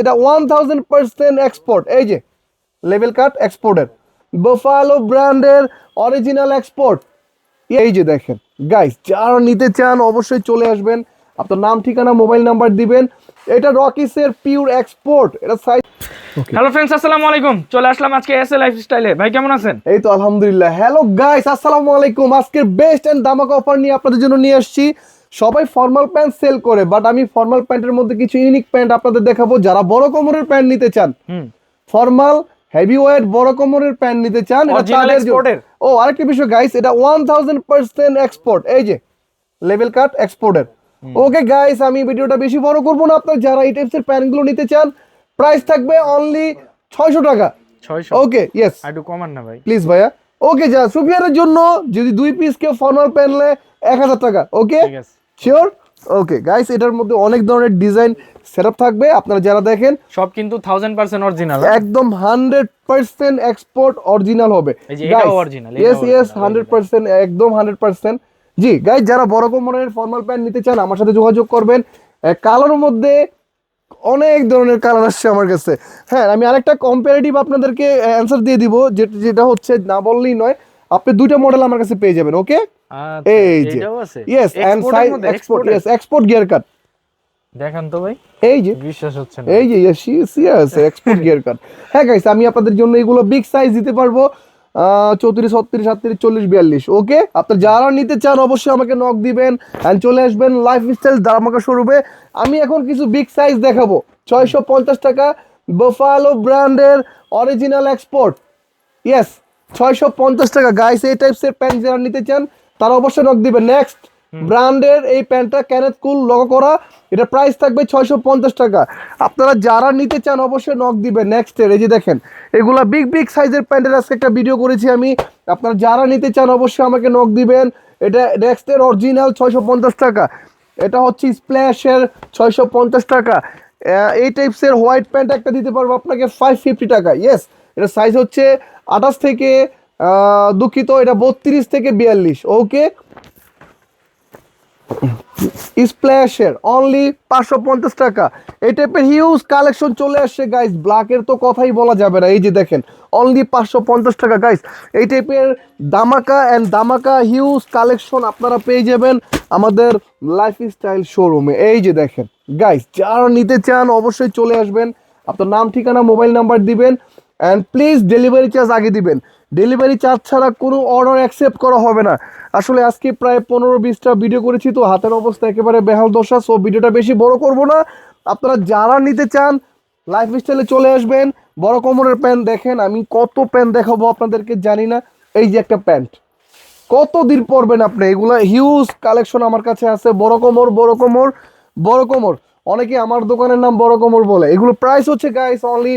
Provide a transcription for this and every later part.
এটা one thousand percent export এই যে লেভেল কাট এক্সপোর্টের বোফালো ব্র্যান্ডের অরিজিনাল এক্সপোর্ট এই যে দেখেন গাইস যারা নিতে চান অবশ্যই চলে আসবেন। আপনার নাম ঠিকানা মোবাইল নাম্বার দিবেন। এটা রকিসের পিওর এক্সপোর্ট এটা সাইজ হ্যালো ফ্রেন্ডস আসসালামু আলাইকুম। চলে আসলাম আজকে এস এ লাইফ স্টাইলে ভাই কেমন আছেন? এই তো আলহামদুলিল্লাহ। হ্যালো গাইস আসসালামু আলাইকুম। আজকের বেস্ট এন্ড দামাকা অফার নিয়ে আপনাদের জন্য নিয়ে আসছি। সবাই ফর্মাল প্যান্ট সেল করে বাট আমি ফর্মাল প্যান্টের মধ্যে কিছু ইউনিক প্যান্ট আপনাদের দেখাবো যারা বড় কোমরের প্যান্ট নিতে চান। ফর্মাল হেভি ওয়েট বড় কোমরের প্যান্ট নিতে চান ও আরেকটা বিষয় গাইস এটা ওয়ান থাউজেন্ড পার্সেন্ট এক্সপোর্ট এই যে লেভেল কাট এক্সপোর্টের ওকে গাইস আমি ভিডিওটা বেশি বড় করব না। আপনার যারা এই টাইপসের প্যান্টগুলো নিতে চান প্রাইস থাকবে অনলি ছয়শো টাকা। ওকে ইয়েস একটু কমান না ভাই। প্লিজ ভাইয়া। ওকে যা সুফিয়ানের জন্য যদি দুই পিস কেউ ফর্মাল প্যান্ট নেয় এক হাজার টাকা ওকে? ঠিক আছে। শিওর ওকে গাইস এটার মধ্যে অনেক ধরনের ডিজাইন সেটআপ থাকবে। আপনারা যারা দেখেন সব কিন্তু থাউজেন্ড পার্সেন্ট অরিজিনাল একদম হান্ড্রেড পার্সেন্ট এক্সপোর্ট অরিজিনাল হবে। এই যে yes yes original, hundred percent একদম হান্ড্রেড পার্সেন্ট জি গাইস যারা বড় কোমরের ফর্মাল প্যান্ট নিতে চান আমার সাথে যোগাযোগ করবেন। কালার মধ্যে অনেক ধরনের কালার আসছে আমার কাছে। হ্যাঁ আমি আরেকটা কম্পারেটিভ আপনাদেরকে অ্যান্সার দিয়ে দিব যেটা যেটা হচ্ছে না বললেই নয় আপনি দুইটা মডেল আমার কাছে পেয়ে যাবেন ওকে এই যে yes and size export yes export gear কাট দেখান তো ভাই এই যে বিশ্বাস হচ্ছে না। এই যে সিরিয়াস এক্সপোর্ট গিয়ার কাট হ্যাঁ গাইস আমি আপনাদের জন্য এগুলো বিগ সাইজ দিতে পারব চৌত্রিশ ছত্রিশ সাতত্রিশ চল্লিশ বিয়াল্লিশ ওকে আপনার যারা নিতে চান অবশ্যই আমাকে নক দিবেন অ্যান্ড চলে আসবেন লাইফ স্টাইল দামাকা স্বরূপে আমি এখন কিছু বিগ সাইজ দেখাবো ছয়শো পঞ্চাশ টাকা বোফালো ব্র্যান্ডের অরিজিনাল এক্সপোর্ট ইয়েস ছয়শো পঞ্চাশ টাকা। গাইস এই টাইপসের প্যান্ট যারা নিতে চান তারা অবশ্যই নক দিবেন নেক্সট ব্র্যান্ডের এই প্যান্টটা ক্যানেথ কুল লগো করা। এটা প্রাইস থাকবে ছয়শো পঞ্চাশ টাকা। আপনারা যারা নিতে চান অবশ্যই নক দিবেন নেক্সটের এই যে দেখেন এগুলা বিগ বিগ সাইজের প্যান্টের আজকে একটা ভিডিও করেছি আমি। আপনারা যারা নিতে চান অবশ্যই আমাকে নক দিবেন। এটা নেক্সটের অরিজিনাল ছয়শো পঞ্চাশ টাকা। এটা হচ্ছে স্প্ল্যাশের ছয়শো পঞ্চাশ টাকা। এই টাইপসের হোয়াইট প্যান্ট একটা দিতে পারব আপনাকে ফাইভ ফিফটি টাকা। ইয়েস এটা সাইজ হচ্ছে আঠাশ থেকে দুঃখিত, এটা বত্রিশ থেকে বিয়াল্লিশ, ওকে? স্প্ল্যাশের অনলি পাঁচশো পঞ্চাশ টাকা। এই টাইপের হিউজ কালেকশন চলে আসছে গাইস ব্ল্যাকের তো কথাই বলা যাবে না। এই যে দেখেন অনলি পাঁচশো পঞ্চাশ টাকা গাইস এই টাইপের দামাকা অ্যান্ড দামাকা হিউজ কালেকশন আপনারা পেয়ে যাবেন আমাদের লাইফ স্টাইল শোরুমে এই যে দেখেন গাইস যারা নিতে চান অবশ্যই চলে আসবেন। আপনার নাম, ঠিকানা মোবাইল নাম্বার দিবেন। অ্যান্ড প্লিজ ডেলিভারি চার্জ আগে দিবেন। ডেলিভারি চার্জ ছাড়া কোনো অর্ডার অ্যাকসেপ্ট করা হবে না। আসলে আজকে প্রায় পনেরো বিশটা ভিডিও করেছি, তো হাতের অবস্থা একেবারে বেহাল দশা সো ভিডিওটা বেশি বড় করব না। আপনারা যারা নিতে চান লাইফ স্টাইলে চলে আসবেন। বড় কোমরের প্যান্ট দেখেন, আমি কত প্যান্ট দেখাবো আপনাদেরকে জানি না। এই যে একটা প্যান্ট। কত দিন পরবেন আপনি? এগুলো হিউজ কালেকশন আমার কাছে আছে। বড় কোমর বড় কোমর বড় কোমর। অনেকে আমার দোকানের নাম বড় কোমর বলে। এগুলো প্রাইস হচ্ছে গাইস অনলি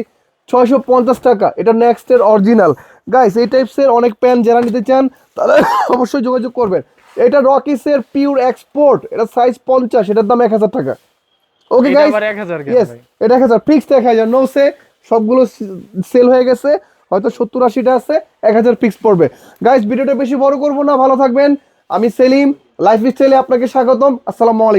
ছয়শো পঞ্চাশ টাকা। এটা নেক্সটের অরিজিনাল গাইস এই টাইপসের অনেক প্যান্ট যারা নিতে চান তারা অবশ্যই যোগাযোগ করবেন। এটা রকিসের পিওর এক্সপোর্ট এটা সাইজ পঞ্চাশ এটার দাম এক হাজার টাকা। ওকে গাইস আবার 1000 ইয়েস এটা এক হাজার। ফিক্সড এক হাজার। নো সে সবগুলো সেল হয়ে গেছে। হয়তো সত্তর আশিটা আছে। এক হাজার ফিক্স পড়বে। গাইস ভিডিওটা বেশি বড় করব না। ভালো থাকবেন। আমি সেলিম। লাইফ স্টাইলে আপনাকে স্বাগতম। আসসালামু আলাইকুম।